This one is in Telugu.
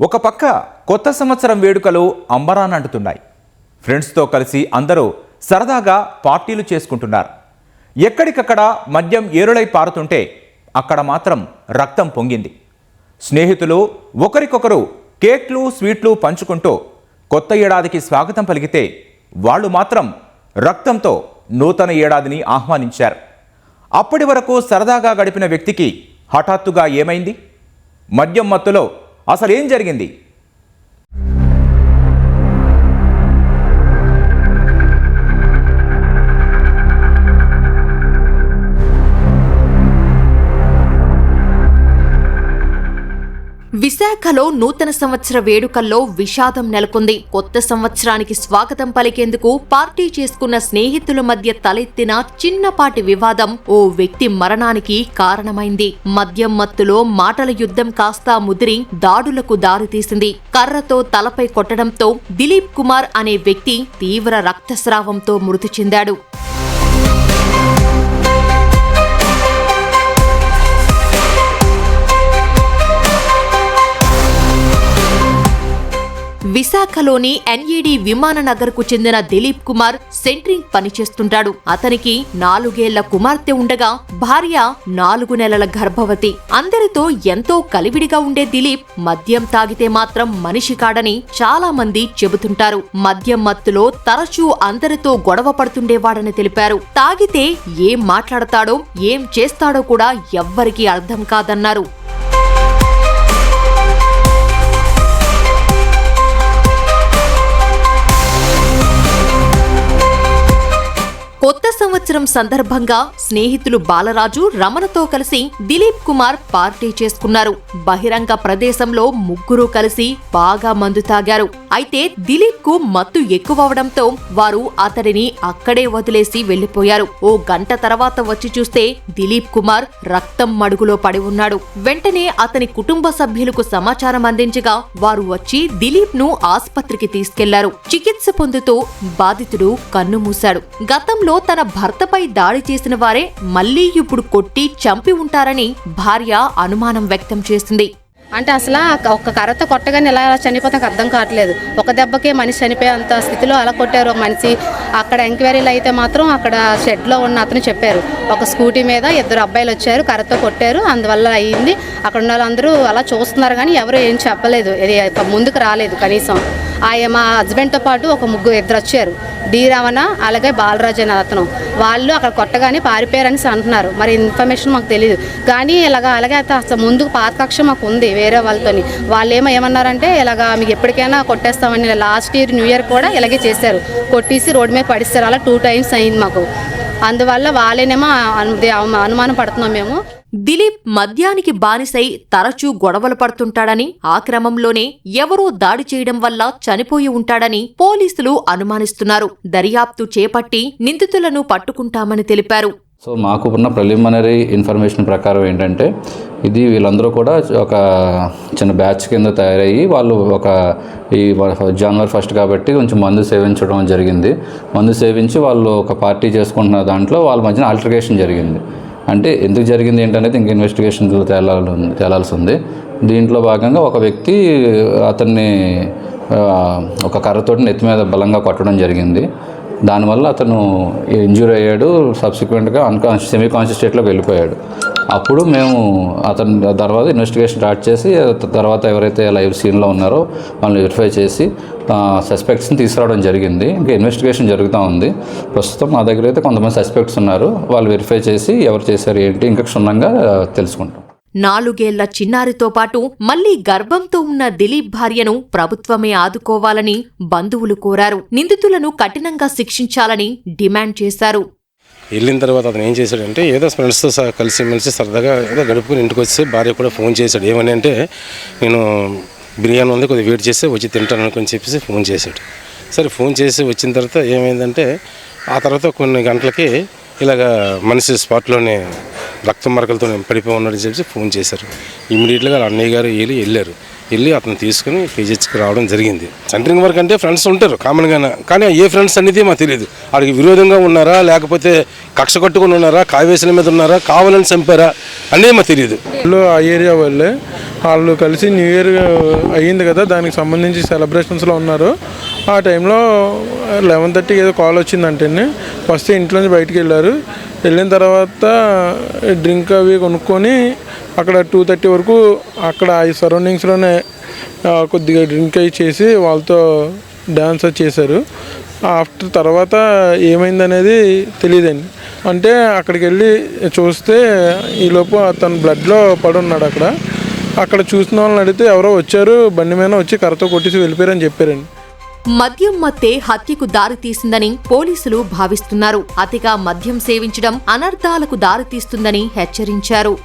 ఒక పక్క కొత్త సంవత్సరం వేడుకలు అంబరానంటుతున్నాయి ఫ్రెండ్స్తో కలిసి అందరూ సరదాగా పార్టీలు చేసుకుంటున్నారు. ఎక్కడికక్కడ మద్యం ఏరులై పారుతుంటే అక్కడ మాత్రం రక్తం పొంగింది. స్నేహితులు ఒకరికొకరు కేక్లు స్వీట్లు పంచుకుంటూ కొత్త ఏడాదికి స్వాగతం పలికితే వాళ్ళు మాత్రం రక్తంతో నూతన ఏడాదిని ఆహ్వానించారు. అప్పటి వరకు సరదాగా గడిపిన వ్యక్తికి హఠాత్తుగా ఏమైంది? మద్యం మత్తులో అసలు ఏం జరిగింది? విశాఖలో నూతన సంవత్సర వేడుకల్లో విషాదం నెలకొంది. కొత్త సంవత్సరానికి స్వాగతం పలికేందుకు పార్టీ చేసుకున్న స్నేహితుల మధ్య తలెత్తిన చిన్నపాటి వివాదం ఓ వ్యక్తి మరణానికి కారణమైంది. మద్యం మత్తులో మాటల యుద్ధం కాస్తా ముదిరి దాడులకు దారితీసింది. కర్రతో తలపై కొట్టడంతో దిలీప్ కుమార్ అనే వ్యక్తి తీవ్ర రక్తస్రావంతో మృతి చెందాడు. విశాఖలోని ఎన్ఈడి విమాన నగర్కు చెందిన దిలీప్ కుమార్ సెంట్రింగ్ పనిచేస్తుంటాడు. అతనికి నాలుగేళ్ళ కుమార్తె ఉండగా భార్య నాలుగు నెలల గర్భవతి. అందరితో ఎంతో కలివిడిగా ఉండే దిలీప్ మద్యం తాగితే మాత్రం మనిషి కాడని చాలా మంది చెబుతుంటారు. మద్యం మత్తులో తరచూ అందరితో గొడవ పడుతుండేవాడని తెలిపారు. తాగితే ఏం మాట్లాడతాడో ఏం చేస్తాడో కూడా ఎవ్వరికీ అర్థం కాదన్నారు. కొత్త సంవత్సరం సందర్భంగా స్నేహితులు బాలరాజు రమణతో కలిసి దిలీప్ కుమార్ పార్టీ చేసుకున్నారు. బహిరంగ ప్రదేశంలో ముగ్గురు కలిసి బాగా మందు తాగారు. అయితే దిలీప్కు మత్తు ఎక్కువవడంతో వారు అతడిని అక్కడే వదిలేసి వెళ్ళిపోయారు ఓ గంట తర్వాత వచ్చి చూస్తే దిలీప్ కుమార్ రక్తం మడుగులో పడి ఉన్నాడు. వెంటనే అతని కుటుంబ సభ్యులకు సమాచారం అందించగా వారు వచ్చి దిలీప్ను ఆస్పత్రికి తీసుకెళ్ళారు. చికిత్స పొందుతూ బాధితుడు కన్నుమూశాడు గతంలో తన భర్తపై దాడి చేసిన వారే మళ్ళీ ఇప్పుడు కొట్టి చంపి ఉంటారని భార్య అనుమానం వ్యక్తం చేసింది. అంటే అసలు ఒక కర్రతో కొట్టగానే ఇలా ఇలా చనిపోతే అర్థం కావట్లేదు. ఒక దెబ్బకే మనిషి చనిపోయేంత స్థితిలో అలా కొట్టారు మనిషి. అక్కడ ఎంక్వైరీలు అయితే మాత్రం అక్కడ షెడ్లో ఉన్న అతను చెప్పారు. ఒక స్కూటీ మీద ఇద్దరు అబ్బాయిలు వచ్చారు కర్రతో కొట్టారు. అందువల్ల అయ్యింది అక్కడ ఉన్న వాళ్ళందరూ అలా చూస్తున్నారు కానీ ఎవరు ఏం చెప్పలేదు. ఇది ముందుకు రాలేదు కనీసం. ఆయన మా హస్బెండ్తో పాటు ఒక ముగ్గురు ఇద్దరు వచ్చారు. డి రమణ అలాగే బాలరాజు అని అతను. వాళ్ళు అక్కడ కొట్టగానే పారిపోయారని అంటున్నారు. మరి ఇన్ఫర్మేషన్ మాకు తెలియదు కానీ ఇలాగ అలాగే అయితే అసలు ముందుకు పాతకక్ష మాకు ఉంది వేరే వాళ్ళతోని. వాళ్ళు ఏమో ఏమన్నారంటే ఇలాగ మీకు ఎప్పటికైనా కొట్టేస్తామని లాస్ట్ ఇయర్ న్యూ ఇయర్ కూడా ఇలాగే చేశారు. కొట్టేసి రోడ్డు మీద పడిస్తారు అలా టూ టైమ్స్ అయింది మాకు. అందువల్ల వాళ్ళేనేమో అనుమానం పడుతున్నాం మేము. దిలీప్ మద్యానికి బానిసై తరచూ గొడవలు పడుతుంటాడని ఆ క్రమంలోనే ఎవరో దాడి చేయడం వల్ల చనిపోయి ఉంటాడని పోలీసులు అనుమానిస్తున్నారు. దర్యాప్తు చేపట్టి నిందితులను పట్టుకుంటామని తెలిపారు. సో మాకు ఉన్న ప్రిలిమినరీ ఇన్ఫర్మేషన్ ప్రకారం ఏంటంటే ఇది వీళ్ళందరూ కూడా ఒక చిన్న బ్యాచ్ కింద తయారయ్యి వాళ్ళు ఒక ఈ జనవరి ఫస్ట్ కాబట్టి కొంచెం మందు సేవించడం జరిగింది. మందు సేవించి వాళ్ళు ఒక పార్టీ చేసుకుంటున్న దాంట్లో వాళ్ళ మధ్యన ఆల్టర్కేషన్ జరిగింది. అంటే ఎందుకు జరిగింది ఏంటనేది ఇంక ఇన్వెస్టిగేషన్లో తేలాలి తేలాల్సి ఉంది. దీంట్లో భాగంగా ఒక వ్యక్తి అతన్ని ఒక కర్రతోటి నెత్తి మీద బలంగా కొట్టడం జరిగింది. దానివల్ల అతను ఇంజూర్ అయ్యాడు సబ్సిక్వెంట్గా అన్కాన్షియస్ సెమీ కాన్షియస్ స్టేట్లోకి వెళ్ళిపోయాడు. అప్పుడు మేము అతని తర్వాత ఇన్వెస్టిగేషన్ స్టార్ట్ చేసి తర్వాత ఎవరైతే లైవ్ సీన్లో ఉన్నారో వాళ్ళని వెరిఫై చేసి సస్పెక్ట్స్ని తీసుకురావడం జరిగింది. ఇంకా ఇన్వెస్టిగేషన్ జరుగుతూ ఉంది. ప్రస్తుతం మా దగ్గర అయితే కొంతమంది సస్పెక్ట్స్ ఉన్నారు. వాళ్ళు వెరిఫై చేసి ఎవరు చేశారు ఏంటి ఇంకా క్షుణ్ణంగా తెలుసుకుంటాం. నాలుగేళ్ళ చిన్నారితో పాటు మళ్ళీ గర్భంతో ఉన్న దిలీప్ భార్యను ప్రభుత్వమే ఆదుకోవాలని బంధువులు కోరారు. నిందితులను కఠినంగా శిక్షించాలని డిమాండ్ చేశారు. వెళ్ళిన తర్వాత అతను ఏం చేశాడంటే ఏదో ఫ్రెండ్స్తో కలిసి మెలిసి సరదాగా ఏదో గడుపుకుని ఇంటికి వచ్చి భార్య కూడా ఫోన్ చేశాడు. ఏమని అంటే నేను బిర్యానీ ఉంది కొద్దిగా వెయిట్ చేస్తే వచ్చి తింటాను అనుకుని చెప్పేసి ఫోన్ చేశాడు. సరే ఫోన్ చేసి వచ్చిన తర్వాత ఏమైందంటే ఆ తర్వాత కొన్ని గంటలకి ఇలాగ మనిషి స్పాట్లోనే రక్తం మరకలతో పడిపోయి ఉన్నాడని చెప్పి ఫోన్ చేశారు. ఇమీడియట్గా వాళ్ళ అన్నయ్య గారు వెళ్ళి వెళ్ళారు. వెళ్ళి అతను తీసుకుని కేజీహెచ్కి రావడం జరిగింది. సెంటరింగ్ వర్క్ అంటే ఫ్రెండ్స్ ఉంటారు కామన్గానే. కానీ ఏ ఫ్రెండ్స్ అనేది మాకు తెలియదు వాడికి విరోధంగా ఉన్నారా లేకపోతే కక్ష కట్టుకుని ఉన్నారా కావేశల మీద ఉన్నారా కావాలని చంపారా అనేది మాకు తెలియదు వాళ్ళు ఆ ఏరియా వాళ్ళే. వాళ్ళు కలిసి న్యూ ఇయర్ అయ్యింది కదా దానికి సంబంధించి సెలబ్రేషన్స్లో ఉన్నారు. ఆ టైంలో లెవెన్ థర్టీకి ఏదో కాల్ వచ్చిందంటే ఫస్ట్ ఇంట్లోంచి బయటికి వెళ్ళారు. వెళ్ళిన తర్వాత డ్రింక్ అవి కొనుక్కొని అక్కడ టూ థర్టీ వరకు అక్కడ ఈ సరౌండింగ్స్లోనే కొద్దిగా డ్రింక్ అవి చేసి వాళ్ళతో డ్యాన్స్ అది చేశారు. ఆఫ్టర్ తర్వాత ఏమైందనేది తెలియదండి అంటే అక్కడికి వెళ్ళి చూస్తే ఈలోపు అతను బ్లడ్లో పడి ఉన్నాడు అక్కడ. అక్కడ చూసిన వాళ్ళని అడిగితే ఎవరో వచ్చారు బండి మీద వచ్చి కర్రతో కొట్టేసి వెళ్ళిపోయారని చెప్పారండి. మద్యం మత్తే హత్యకు దారితీసిందని పోలీసులు భావిస్తున్నారు. అతిగా మద్యం సేవించడం అనర్థాలకు దారితీస్తుందని హెచ్చరించారు.